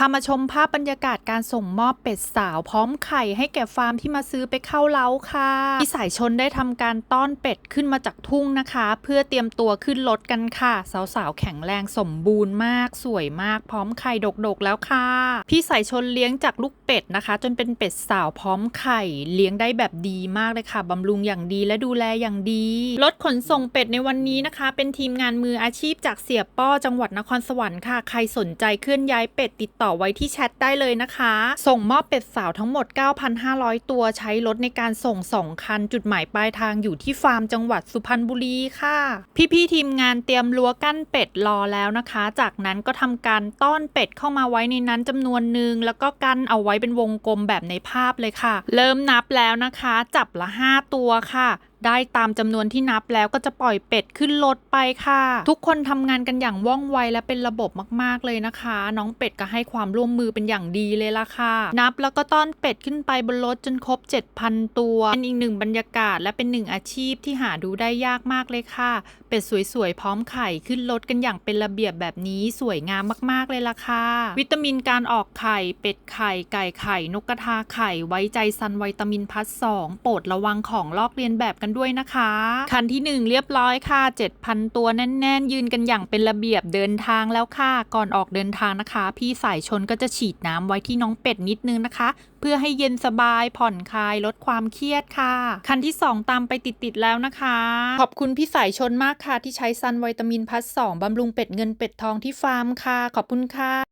พามาชมภาพบรรยากาศการส่งมอบเป็ดสาวพร้อมไข่ให้แก่ฟาร์มที่มาซื้อไปเข้าเล้าค่ะพี่สายชนได้ทำการต้อนเป็ดขึ้นมาจากทุ่งนะคะ เพื่อเตรียมตัวขึ้นรถกันค่ะ สาวๆแข็งแรงสมบูรณ์มาก สวยมากพร้อมไข่ดกๆแล้วค่ะ พี่สายชนเลี้ยงจากลูกเป็ดนะคะ จนเป็นเป็ดสาวพร้อมไข่เลี้ยงได้แบบดีมากเลยค่ะบำรุงอย่างดีและดูแลอย่างดีรถขนส่งเป็ดในวันนี้นะคะ เป็นทีมงานมืออาชีพจากเสียป้อจังหวัดนครสวรรค์ค่ะ ใครสนใจเคลื่อนย้ายเป็ดติดต่อไว้ที่แชทได้เลยนะคะ ส่งมอบเป็ดสาวทั้งหมด 9,500 ตัวใช้รถในการส่ง 2 คัน จุดหมายปลายทางอยู่ที่ฟาร์มจังหวัดสุพรรณบุรีค่ะ พี่ๆทีมงานเตรียมรั้วกั้นเป็ดรอแล้วนะคะ จากนั้นก็ทำการต้อนเป็ดเข้ามาไว้ในนั้นจำนวนหนึ่งแล้วก็กั้นเอาไว้เป็นวงกลมแบบในภาพเลยค่ะ เริ่มนับแล้วนะคะ จับละ 5 ตัวค่ะ ได้ตามจำนวนที่นับแล้วก็จะปล่อยเป็ดขึ้นรถไปค่ะ ทุกคนทำงานกันอย่างว่องไวและเป็นระบบมากๆเลยนะคะ น้องเป็ดก็ให้ความร่วมมือเป็นอย่างดีเลยล่ะค่ะ นับแล้วก็ต้อนเป็ดขึ้นไปบนรถจนครบ 7,000 ตัว เป็นอีกหนึ่งบรรยากาศและเป็นหนึ่งอาชีพที่หาดูได้ยากมากเลยค่ะ เป็ดสวยๆ พร้อมไข่ขึ้นรถกันอย่างเป็นระเบียบแบบนี้สวยงามมากๆเลยล่ะค่ะ วิตามินการออกไข่เป็ดไข่ไก่ไข่นกกระทาไข่ไว้ใจซันวิตามินพัสสองโปรดระวังของลอกเลียนแบบกันด้วยนะคะ คันที่ 1 เรียบร้อยค่ะ 7,000 ตัวแน่น ๆ ยืนกันอย่างเป็นระเบียบเดินทางแล้วค่ะ ก่อนออกเดินทางนะคะ พี่สายชนก็จะฉีดน้ำไว้ที่น้องเป็ดนิดนึงนะคะ เพื่อให้เย็นสบายผ่อนคลายลดความเครียดค่ะ คันที่ 2 ตามไปติด ๆ แล้วนะคะ ขอบคุณพี่สายชนมากค่ะที่ใช้ซันวิตามินพัสสองบำรุงเป็ดเงินเป็ดทองที่ฟาร์มค่ะ ขอบคุณค่ะ